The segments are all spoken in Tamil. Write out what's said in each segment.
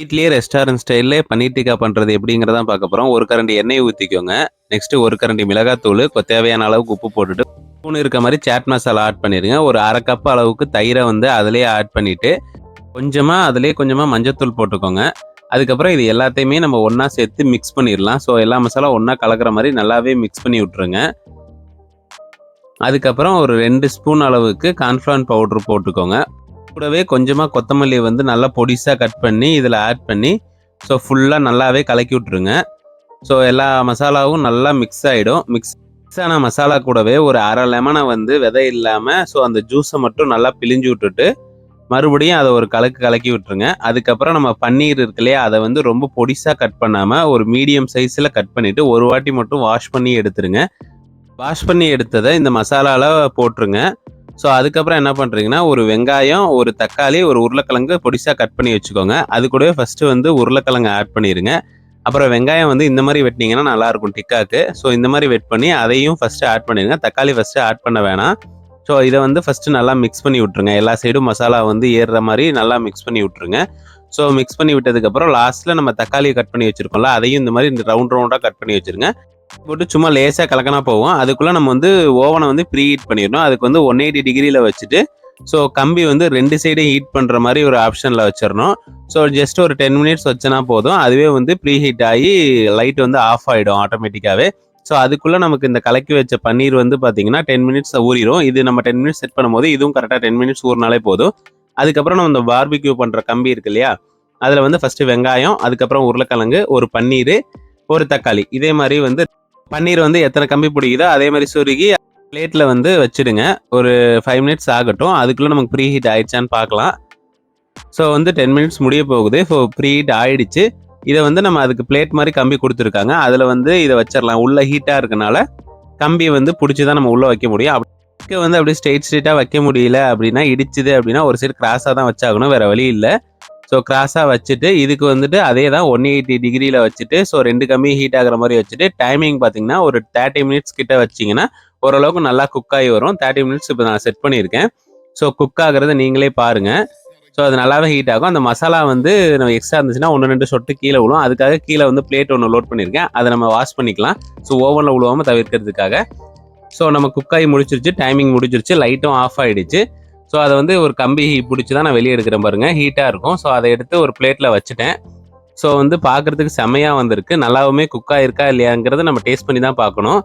வீட்லேயே ரெஸ்டாரண்ட் ஸ்டைல்லே பன்னீர் டிக்கா பண்ணுறது எப்படிங்கிறதான் பார்க்க போகிறோம் ஒரு கரண்டி எண்ணெய் ஊற்றிக்கோங்க நெக்ஸ்ட்டு ஒரு கரண்டி மிளகாத்தூள் கொ- தேவையான அளவுக்கு உப்பு போட்டுட்டு ஸ்பூன் இருக்க மாதிரி சாட் மசாலா ஆட் பண்ணிடுங்க. ஒரு அரை கப் அளவுக்கு தயிரை வந்து அதிலே ஆட் பண்ணிவிட்டு கொஞ்சமாக அதிலே கொஞ்சமாக மஞ்சத்தூள் போட்டுக்கோங்க. அதுக்கப்புறம் இது எல்லாத்தையுமே நம்ம ஒன்றா சேர்த்து மிக்ஸ் பண்ணிடலாம். ஸோ எல்லா மசாலா ஒன்றா கலக்கிற மாதிரி நல்லாவே மிக்ஸ் பண்ணி விட்ருங்க அதுக்கப்புறம் ஒரு ரெண்டு ஸ்பூன் அளவுக்கு கான்ஃப்ளான் பவுடர் போட்டுக்கோங்க. கூடவே கொஞ்சமாக கொத்தமல்லி வந்து நல்லா பொடிசாக கட் பண்ணி இதில் ஆட் பண்ணி ஸோ ஃபுல்லாக நல்லாவே கலக்கி விட்ருங்க ஸோ எல்லா மசாலாவும் நல்லா மிக்ஸ் ஆகிடும் மிக்ஸ் மிக்ஸ் ஆன மசாலா கூடவே ஒரு அரை லெமனை வந்து விதை இல்லாமல் ஸோ அந்த ஜூஸை மட்டும் நல்லா பிழிஞ்சு விட்டுட்டு மறுபடியும் அதை ஒரு கலக்கு கலக்கி விட்டுருங்க. அதுக்கப்புறம் நம்ம பன்னீர் இருக்கு இல்லையா அதை வந்து ரொம்ப பொடிசாக கட் பண்ணாமல் ஒரு மீடியம் சைஸில் கட் பண்ணிவிட்டு ஒரு வாட்டி மட்டும் வாஷ் பண்ணி எடுத்துருங்க. வாஷ் பண்ணி எடுத்ததை இந்த மசாலாவில் போட்டுருங்க. ஸோ அதுக்கப்புறம் என்ன பண்ணுறீங்கன்னா ஒரு வெங்காயம் ஒரு தக்காளி ஒரு உருளைக்கிழங்கு பொடிசாக கட் பண்ணி வச்சுக்கோங்க. அது கூடவே ஃபஸ்ட்டு வந்து உருளைக்கிழங்கு ஆட் பண்ணிடுங்க அப்புறம் வெங்காயம் வந்து இந்த மாதிரி வெட்டினீங்கன்னா நல்லாயிருக்கும் டிக்காக்கு ஸோ இந்த மாதிரி வெட் பண்ணி அதையும் ஃபஸ்ட்டு ஆட் பண்ணிடுங்க தக்காளி ஃபஸ்ட்டு ஆட் பண்ண வேணாம். ஸோ இதை வந்து ஃபஸ்ட்டு நல்லா மிக்ஸ் பண்ணி விட்ருங்க எல்லா சைடும் மசாலா வந்து ஏறுற மாதிரி நல்லா மிக்ஸ் பண்ணி விட்ருங்க ஸோ மிக்ஸ் பண்ணி விட்டதுக்கப்புறம் லாஸ்ட்டில் நம்ம தக்காளியை கட் பண்ணி வச்சுருக்கோம்ல அதையும் இந்த மாதிரி இந்த ரவுண்ட் ரவுண்டாக கட் பண்ணி வச்சுருங்க. போட்டு சும்மா லேசாக கலக்கனா போகும். அதுக்குள்ளே நம்ம வந்து ஓவனை வந்து ப்ரீ ஹீட் பண்ணிடணும். அதுக்கு வந்து ஒன் எயிட்டி டிகிரியில் வச்சுட்டு ஸோ கம்பி வந்து ரெண்டு சைடும் ஹீட் பண்ணுற மாதிரி ஒரு ஆப்ஷனில் வச்சிடணும். ஸோ ஜஸ்ட் ஒரு டென் மினிட்ஸ் வச்சனா போதும். அதுவே வந்து ப்ரீ ஹீட் ஆகி லைட் வந்து ஆஃப் ஆகிடும் ஆட்டோமேட்டிக்காகவே ஸோ அதுக்குள்ளே நமக்கு இந்த கலக்கி வச்ச பன்னீர் வந்து பார்த்தீங்கன்னா டென் மினிட்ஸ் ஊறிடும் இது நம்ம டென் மினிட்ஸ் செட் பண்ணும்போது இதுவும் கரெக்டாக டென் மினிட்ஸ் ஊறினாலே போதும். அதுக்கப்புறம் நம்ம இந்த பார்பிக்யூ பண்ணுற கம்பி இருக்கு இல்லையா? அதில் வந்து ஃபஸ்ட்டு வெங்காயம் அதுக்கப்புறம் உருளைக்கிழங்கு ஒரு பன்னீர் ஒரு தக்காளி. இதே மாதிரி வந்து பன்னீர் வந்து எத்தனை கம்பி பிடிக்குதோ அதே மாதிரி சுருகி பிளேட்டில் வந்து வச்சிடுங்க. ஒரு ஃபைவ் மினிட்ஸ் ஆகட்டும். அதுக்குள்ளே நமக்கு ப்ரீ ஹீட் ஆயிடுச்சான்னு பார்க்கலாம். ஸோ வந்து டென் மினிட்ஸ் முடிய போகுது. ஸோ ப்ரீ ஹீட் ஆயிடுச்சு. இதை வந்து நம்ம அதுக்கு பிளேட் மாதிரி கம்பி கொடுத்துருக்காங்க. அதில் வந்து இதை வச்சிடலாம். உள்ளே ஹீட்டாக இருக்கனால கம்பி வந்து பிடிச்சி தான் நம்ம உள்ளே வைக்க முடியும். அப்படி வந்து அப்படியே ஸ்ட்ரெயிட் ஸ்ட்ரெயிட்டாக வைக்க முடியல அப்படின்னா இடிச்சுது அப்படின்னா ஒரு சைடு கிராஸாக தான் வச்சாகணும். வேறு வழி இல்லை. ஸோ கிராஸாக வச்சுட்டு இதுக்கு வந்துட்டு அதே தான் ஒன் எயிட்டி டிகிரியில் வச்சுட்டு ஸோ ரெண்டு கம்மி ஹீட் ஆகிற மாதிரி வச்சுட்டு டைமிங் பார்த்தீங்கன்னா ஒரு தேர்ட்டி மினிட்ஸ் கிட்ட வச்சிங்கன்னா ஓரளவுக்கு நல்லா குக் ஆகி வரும். தேர்ட்டி மினிட்ஸ் இப்போ நான் செட் பண்ணியிருக்கேன். ஸோ குக் ஆகிறத நீங்களே பாருங்கள் ஸோ அது நல்லாவே ஹீட் ஆகும். அந்த மசாலா வந்து நம்ம எக்ஸ்ட்ரா இருந்துச்சுன்னா ஒன்று ரெண்டு சொட்டு கீழே விழும். அதுக்காக கீழே வந்து பிளேட் ஒன்று லோட் பண்ணியிருக்கேன். அதை நம்ம வாஷ் பண்ணிக்கலாம். ஸோ ஓவனில் விழுவாமல் தவிர்க்கிறதுக்காக. ஸோ நம்ம குக் ஆகி முடிச்சிருச்சு டைமிங் முடிச்சிருச்சு லைட்டும் ஆஃப் ஆகிடுச்சு ஸோ அதை வந்து ஒரு கம்பி பிடிச்சி தான் நான் வெளியே எடுக்கிறேன் பாருங்க. ஹீட்டாக இருக்கும். ஸோ அதை எடுத்து ஒரு பிளேட்டில் வச்சுட்டேன். ஸோ வந்து பார்க்கறதுக்கு செமையாக வந்திருக்கு. நல்லாவுமே குக்காக இருக்கா இல்லையாங்கிறத நம்ம டேஸ்ட் பண்ணி தான் பார்க்கணும்.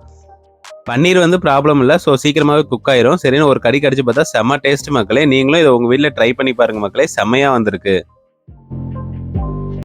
பன்னீர் வந்து ப்ராப்ளம் இல்லை. ஸோ சீக்கிரமாகவே குக் ஆயிரும். சரின்னு ஒரு கடி கடிச்சு பார்த்தா செம்ம டேஸ்ட் மக்களே. நீங்களும் இதை உங்கள் வீட்டில் ட்ரை பண்ணி பாருங்கள் மக்களே. செம்மையாக வந்திருக்கு.